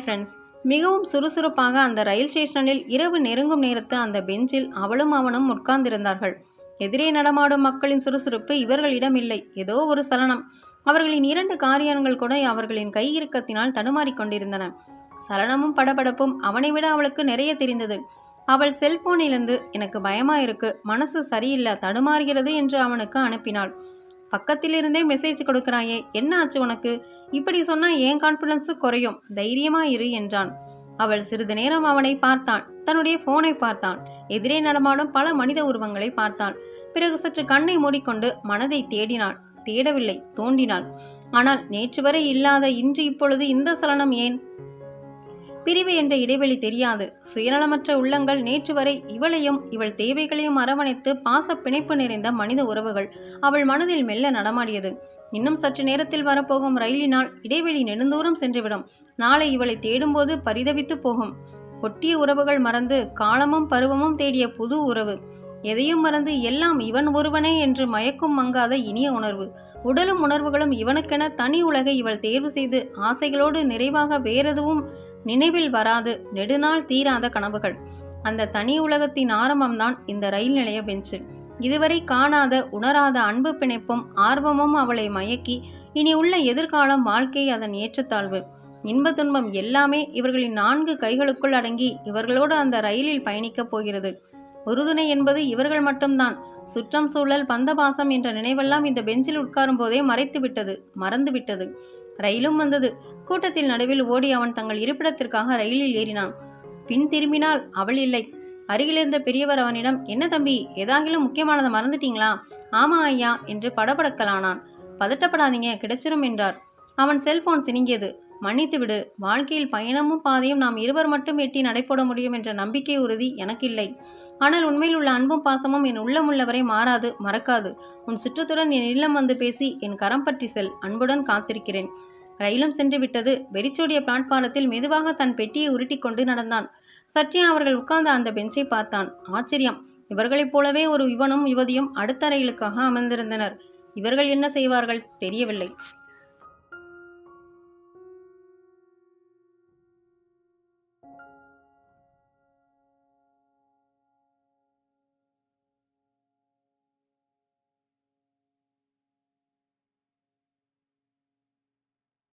Friends மிகவும் சுறுசுறுப்பாக அந்த ரயில் ஸ்டேஷனில் இரவு நெருங்கும் நேரத்து அந்த பெஞ்சில் அவளும் அவனும் உட்கார்ந்திருந்தார்கள். எதிரே நடமாடும் மக்களின் சுறுசுறுப்பு இவர்களிடம் இல்லை. ஏதோ ஒரு சலனம். அவர்களின் இரண்டு காரியான்கள் கூட அவர்களின் கை இறுக்கத்தினால் தடுமாறிக் கொண்டிருந்தன. சலனமும் படபடப்பும் அவனை விட அவளுக்கு நிறைய தெரிந்தது. அவள் செல்போனிலிருந்து எனக்கு பயமா இருக்கு. மனசு சரியில்லை. தடுமாறுகிறது என்று அவனுக்கு அனுப்பினாள். பக்கத்திலிருந்தே மெசேஜ் கொடுக்குறாயே என்ன ஆச்சு உனக்கு? இப்படி சொன்னா என் கான்ஃபிடன்ஸு குறையும். தைரியமா இரு என்றான். அவள் சிறிது நேரம் அவனை பார்த்தான். தன்னுடைய போனை பார்த்தான். எதிரே நடமாடும் பல மனித உருவங்களை பார்த்தான். பிறகு சற்று கண்ணை மூடிக்கொண்டு மனதை தேடினாள். தேடவில்லை தோண்டினாள். ஆனால் நேற்று வரை இல்லாத இன்று இப்பொழுது இந்த சலனம் ஏன்? பிரிவு என்ற இடைவெளி தெரியாது. சுயநலமற்ற உள்ளங்கள் நேற்று வரை இவளையும் இவள் தேவைகளையும் அரவணைத்து பாச பிணைப்பு நிறைந்த மனித உறவுகள் அவள் மனதில் மெல்ல நடமாடியது. இன்னும் சற்று நேரத்தில் வரப்போகும் ரயிலினால் இடைவெளி நெடுந்தூரம் சென்றுவிடும். நாளை இவளை தேடும்போது பரிதவித்து போகும். ஒட்டிய உறவுகள் மறந்து காலமும் பருவமும் தேடிய புது உறவு. எதையும் மறந்து எல்லாம் இவன் ஒருவனே என்று மயக்கும் மங்காத இனிய உணர்வு. உடலும் உணர்வுகளும் இவனுக்கென தனி உலகை இவள் தேர்வு செய்து ஆசைகளோடு நிறைவாக வேறெதுவும் நினைவில் வராது நெடுநாள் தீராத கனவுகள். அந்த தனி உலகத்தின் ஆரம்பம்தான் இந்த ரயில் நிலைய பெஞ்சு. இதுவரை காணாத உணராத அன்பு பிணைப்பும் ஆர்வமும் அவளை மயக்கி இனி உள்ள எதிர்காலம் வாழ்க்கை அதன் ஏற்றத்தாழ்வு. இன்ப துன்பம் எல்லாமே இவர்களின் நான்கு கைகளுக்குள் அடங்கி இவர்களோடு அந்த ரயிலில் பயணிக்கப் போகிறது. உறுதுணை என்பது இவர்கள் மட்டும்தான். சுற்றம் சூழல் பந்தபாசம் என்ற நினைவெல்லாம் இந்த பெஞ்சில் உட்காரும் போதே மறைத்து விட்டது மறந்து விட்டது ரயிலும் வந்தது. கூட்டத்தில் நடுவில் ஓடி அவன் தங்கள் இருப்பிடத்திற்காக ரயிலில் ஏறினான். பின் திரும்பினால் அவள் இல்லை. அருகிலிருந்த பெரியவர் அவனிடம் என்ன தம்பி ஏதாகிலும் முக்கியமானதை மறந்துட்டீங்களா? ஆமா ஐயா என்று படபடக்கலானான். பதட்டப்படாதீங்க கிடைச்சிரும் என்றார். அவன் செல்போன் சினிங்கியது. மன்னித்துவிடு வாழ்க்கையில் பயணமும் பாதையும் நாம் இருவர் மட்டும் எட்டி நடைபோட முடியும் என்ற நம்பிக்கை உறுதி எனக்கு இல்லை ஆனால் உண்மையில் உள்ள அன்பும் பாசமும் என் உள்ளமுள்ளவரை மாறாது மறக்காது. உன் சுற்றத்துடன் என் இல்லம் வந்து பேசி என் கரம் பற்றி செல். அன்புடன் காத்திருக்கிறேன். ரயிலும் சென்று விட்டது. வெறிச்சோடிய பிளாட்பாரத்தில் மெதுவாக தன் பெட்டியை உருட்டி கொண்டு நடந்தான். சற்றே அவர்கள் உட்கார்ந்த அந்த பெஞ்சை பார்த்தான். ஆச்சரியம். இவர்களைப் போலவே ஒரு யுவனும் யுவதியும் அடுத்த ரயிலுக்காக அமர்ந்திருந்தனர். இவர்கள் என்ன செய்வார்கள் தெரியவில்லை.